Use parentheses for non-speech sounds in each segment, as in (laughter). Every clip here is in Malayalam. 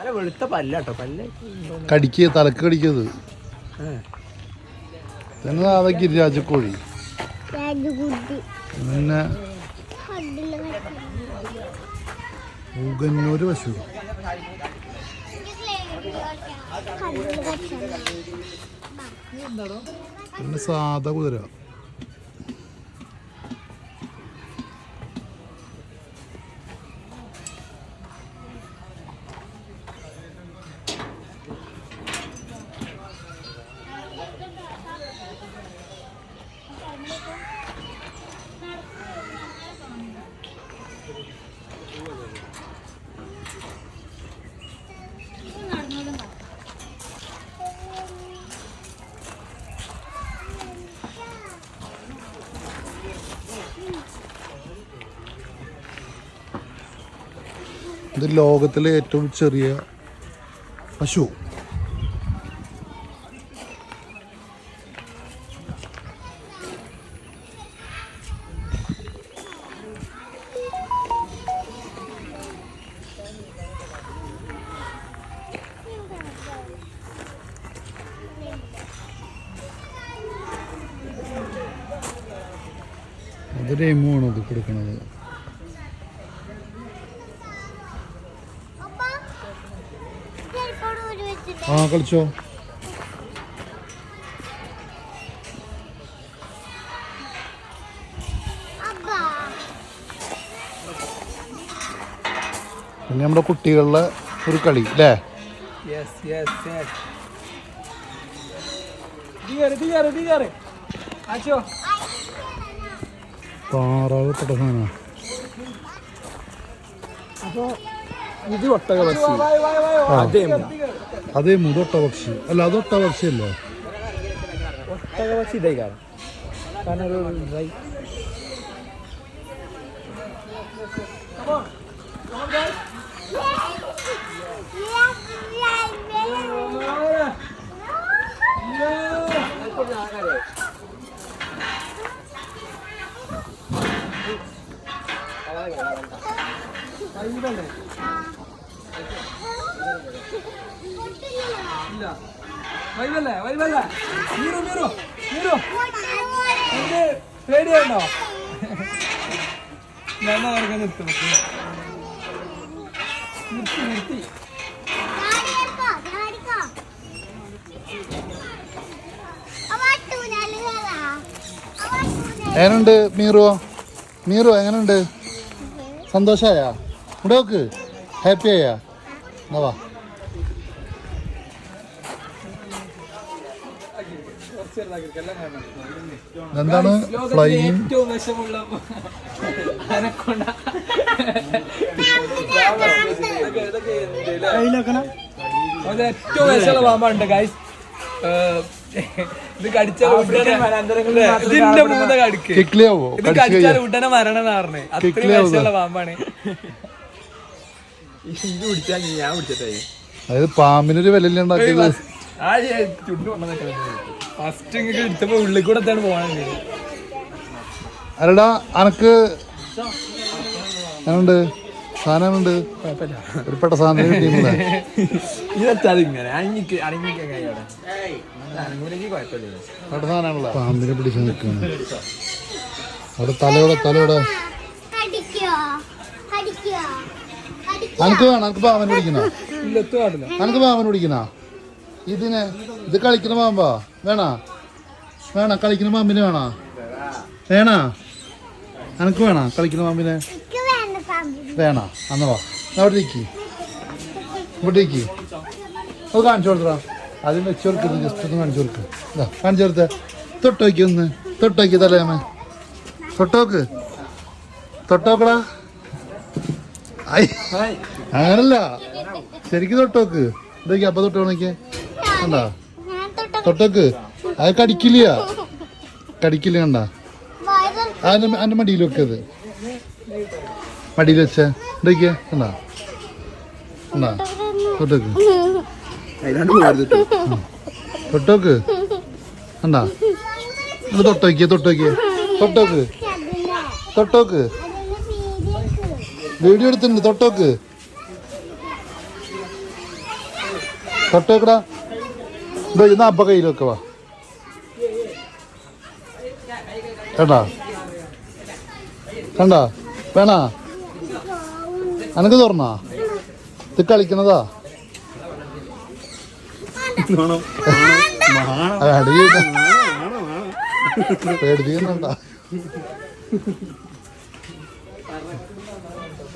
അല്ല വെളുത്ത പല്ലാട്ടോ. പല്ല് കടിക്കുക തലക്ക് കടിക്കത് തന്നെ സാധാ ഗിരിരാജക്കോഴി? പിന്നെ ഊകന്നൂര് പശു. പിന്നെ സാധാ കുതിര. ഇത് ലോകത്തിലെ ഏറ്റവും ചെറിയ പശു. അതൊരു ആണ് ഇത് കൊടുക്കണത് ആ കളിച്ചോ. പിന്നെ നമ്മുടെ കുട്ടികളുടെ ഒരു കളി അല്ലേ? യെസ് യെസ് യെസ് ദിഗാറ് ദിഗാറ് ദിഗാറ് ആച്ചോ. താറാവ് പെട്ട സാധനമാണ് അപ്പൊ You do what peg of it? I didn't do the watch. Come on! No! No! I think that I got it! വൈവല്ലേ വൈവല്ലേ മീറു മീറു മീറു. എനിക്ക് പേടിയുണ്ടോ ഞാൻ അവർക്ക് നിർത്തി നിർത്തി. നിർത്തി എങ്ങനുണ്ട് മീറോ? മീറോ എങ്ങനുണ്ട്? സന്തോഷായാ? ഇവിടെ നോക്ക്. ഹാപ്പി ആയാ? എന്നാ എന്താണ് ഫ്ലൈയിങ് ഏറ്റവും വിഷമുള്ള അനക്കൊണ്ട. അത് ഏറ്റവും വിഷമുള്ള പാമ്പാണ് ഗൈസ് ഇത് കടിച്ചാൽ ഉടനെ ഇതിന്റെ മൂന്ന കടിക്ക്. കിക്ലിയാവോ ഇത് കടിച്ചാൽ ഉടനെ മരണം പറഞ്ഞേ. അത്രയും കിക്കിളിയാവുക. വിഷമുള്ള പാമ്പാണ്. ഇത് പിടിച്ചാ ഞാൻ പിടിച്ചിട്ടേ അതായത് പാമ്പിനൊരു വില ഉണ്ടാക്കിയത്. ആ ചുണ്ടു ഫസ്റ്റ് ഇങ്ങനെ എടുത്തപ്പോ ഉള്ളിൽ കൂടെ എത്താണ് പോകണേ അല്ലടാ അനക്ക് ഞാനുണ്ട് സാധനമുണ്ട് കുഴപ്പമില്ല. ഒരു പെട്ട സാധനം കിട്ടിയില്ലേ പാമ്പിനെ പിടിച്ച് അവിടെ തലയോടെ തലയോടെ. അനക്ക് വേണം. അനക്ക് പാവൻ പിടിക്കണോ? അനക്ക് പാവൻ പിടിക്കണോ? ഇതിനെ ഇത് കളിക്കുന്ന പാമ്പാ. വേണോ? വേണോ കളിക്കുന്ന പാമ്പിന് വേണോ? വേണോ? അനക്ക് വേണോ കളിക്കുന്ന പാമ്പിന്? വേണോ. അന്ന് വാ. അവിടെ ഇരിക്കി. ഇവിടെ ഇരിക്കി. അത് കാണിച്ചു കൊടുത്തടാ. അതിന് വെച്ച് കൊടുക്കുന്നു ജസ്റ്റ് ഒന്ന് കാണിച്ചു കൊടുക്കുക ഇതാ കാണിച്ചു കൊടുത്തേ. തൊട്ടോക്കി ഒന്ന്. തൊട്ടോക്കി തലേമ തൊട്ടോക്ക് തൊട്ടോക്കടാ അങ്ങനല്ല. ശരിക്കും തൊട്ടോക്ക് ഇതൊക്കെ അപ്പൊ തൊട്ട് നോക്കിയേ. കണ്ടാ? തൊട്ടക്ക്. അത് കടിക്കില്ല. കടിക്കില്ല കണ്ട. അതിന്റെ അതിന്റെ മടിയിൽ വെക്കത് മടിയിൽ വെച്ച. ഇതൊക്കെ കണ്ടാ? കണ്ടാ? തൊട്ടക്ക്. തൊട്ടോക്ക്. കണ്ടാ? ഇത് തൊട്ടോക്കിയ തൊട്ടോക്കിയ. തൊട്ടോക്ക്. തൊട്ടോക്ക്. വീഡിയോ എടുത്തിട്ടുണ്ട് തൊട്ടോക്ക്. തൊട്ട് വെക്കടാ ഇതാ ഇന്ന് അബ്ബ കയ്യിൽ വെക്കവാ കണ്ടാ? കണ്ട? വേണാ? അനക്ക് തുറന്നാ? ഇത് കളിക്കണതാ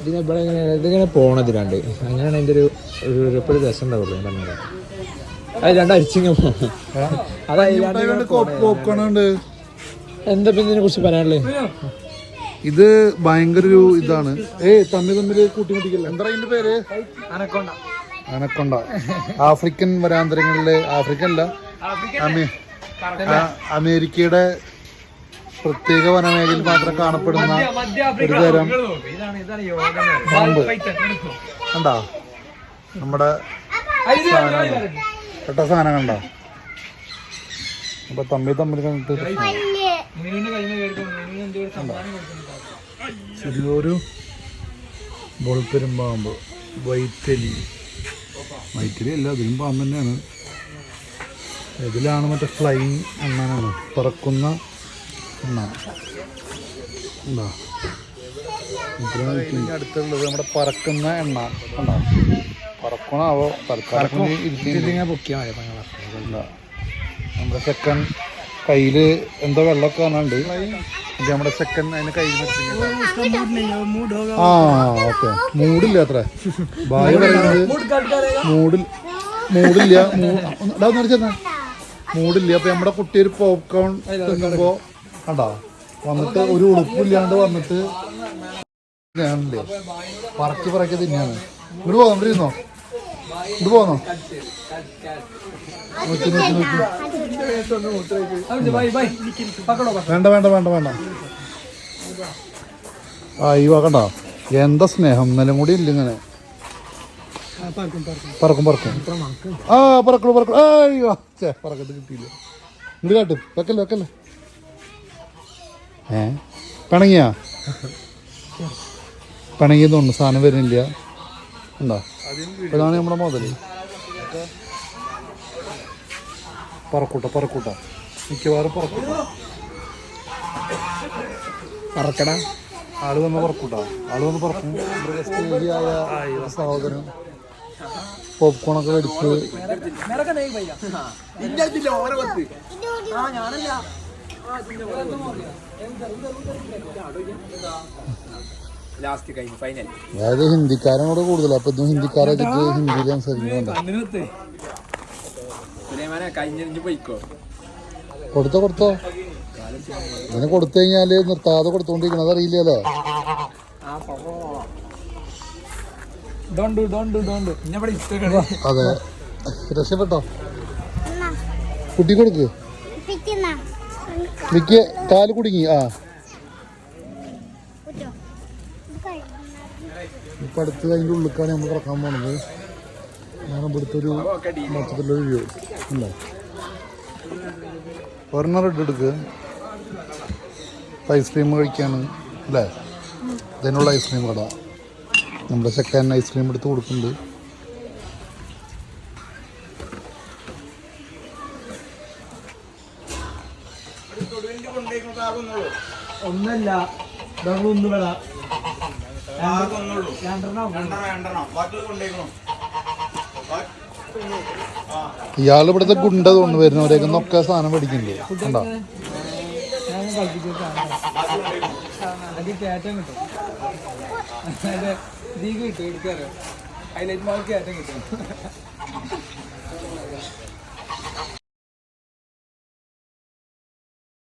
ഇതിനെ ഇതിങ്ങനെ പോണതിലാണ്ട് അങ്ങനെയാണ് എന്റെ ഒരു ഒരു രസം ഉണ്ടാവുള്ളൂ ഞാൻ പറഞ്ഞത്. എന്താ പിന്നെ കുറിച്ച് പറയാനുള്ളത് ഇത് ഭയങ്കര ഒരു ഇതാണ്. ഏ തമ്മിൽ തമ്മിൽ കൂട്ടിമുട്ടിക്കില്ല? എന്താ ഇതിന്റെ പേര്? അനക്കൊണ്ട. അനക്കൊണ്ട. ആഫ്രിക്കൻ വരാന്തരങ്ങളിലെ ആഫ്രിക്കൻ അല്ല? അമേരിക്കയുടെ പ്രത്യേക വനമേഖലയിൽ മാത്രം കാണപ്പെടുന്ന ഒരു തരം ഇതാണ് ഇതാണ് യോഗ പാമ്പ്. കണ്ടാ? നമ്മുടെ പെട്ട സാധനം കണ്ടോ അപ്പൊ തമ്മിൽ തമ്മിൽ കണ്ടിട്ട് ചെറിയൊരു ബോൾപ്പെരുമ്പാമ്പ് വൈത്തലി. വൈത്തലി അല്ല അതിലും പാമ്പ് തന്നെയാണ്. ഇതിലാണ് മറ്റേ ഫ്ലൈങ് എണ്ണാനാണ്. പറക്കുന്ന എണ്ണ. എന്താ അടുത്തുള്ളത് നമ്മുടെ പറക്കുന്ന എണ്ണ. കണ്ടോ? പറക്കണാവോ? തൽക്കാലം ഇതിങ്ങനെ പൊക്കിയാൽ മതി പങ്ങളെ. നമ്മുടെ സെക്കൻ കയ്യിൽ എന്തോ വെള്ളമൊക്കെ കാണാണ്ട് ഇത് നമ്മുടെ സെക്കൻ അതിന് കയ്യിൽ ആ ഓക്കെ. മൂടില്ല അത്ര. ഭാര്യ പറയുന്നത് മൂടിൽ മൂടില്ല ഒന്ന് അടിച്ചെന്നാ. മൂടില്ല. അപ്പൊ നമ്മുടെ കുട്ടി ഒരു പോപ്കോൺ തിന്നുമ്പോ കണ്ടോ? വന്നിട്ട് ഒരു ഉളുപ്പില്ലാണ്ട് വന്നിട്ട് ഞാനില്ലേ പറക്കി പറക്കി തിന്നാണ്. ഇവിടെ ഇരുന്നോ പോന്നോ? നോക്കി വേണ്ട വേണ്ട വേണ്ട വേണ്ട. ആ ഈ വാക്കണ്ട എന്താ സ്നേഹം? ഇന്നലും കൂടി ഇല്ല ഇങ്ങനെ. പറക്കും പറക്കും. ആ പറക്കണു പറക്കണു അയ്യോ ചേ പറക്കത്ത് കിട്ടിയില്ല. ഇങ്ങോട്ട് കാട്ട് വെക്കല്ലേ വെക്കല്ലേ. ഏ? പിണങ്ങിയാ? (laughs) പിണങ്ങിയെന്ന് തോന്നുന്നു സാധനം വരുന്നില്ല. ഉണ്ടോ ഇതാണ് നമ്മുടെ മുതൽ. പറക്കൂട്ട പറക്കൂട്ട. മിക്കവാറും പറക്കൂട്ട. പറക്കട. ആൾ വന്ന് പറക്കൂട്ട. ആൾ വന്ന് പറക്കും. മൃഗസ്നേഹിയായ സഹോദരൻ പോപ്കോണൊക്കെ മേടിച്ച് ലാസ്റ്റ് കഴിഞ്ഞു ഫൈനൽ അതായത് ഹിന്ദിക്കാരനോട് കൂടുതൽ അപ്പൊ ഇതും ഹിന്ദിക്കാരെ ഹിന്ദിയിൽ സംസാരിക്കുന്നുണ്ട്? കഴിഞ്ഞു പോയിക്കോ. കൊടുത്തോ കൊടുത്തോ. ഇങ്ങനെ കൊടുത്തു കഴിഞ്ഞാൽ നിർത്താതെ കൊടുത്തോണ്ടിരിക്കണത് അതറിയില്ലല്ലോ അതെ. രക്ഷപ്പെട്ടോ? കുട്ടി കൊടുക്ക്. കാൽ കുടുങ്ങി. ആ. ഇപ്പൊ അടുത്ത് അതിന്റെ ഉള്ളിലേക്കാണ് നമ്മൾ കിടക്കാൻ പോകുന്നത് ഞാൻ ഇവിടുത്തെ ഒരു മൊത്തത്തിലൊരു വ്യൂ അല്ല ഒരെണ്ണം റെഡ് എടുക്ക്. ഐസ്ക്രീം കഴിക്കാണ് അല്ലേ? ഇതിനുള്ള ഐസ്ക്രീം കട. നമ്മുടെ സെക്കൻഡ് ഐസ്ക്രീം എടുത്ത് കൊടുക്കുന്നുണ്ട്. ഒന്നല്ല. ഒന്ന് ഇയാൾ ഇവിടുത്തെ ഗുണ്ട തോന്നുന്നു വരുന്നവരേക്ക് ഒക്കെ സാധനം അത് കയറ്റം കിട്ടും. ഹൈലൈറ്റ് മാർക്ക് കയറ്റം കിട്ടും.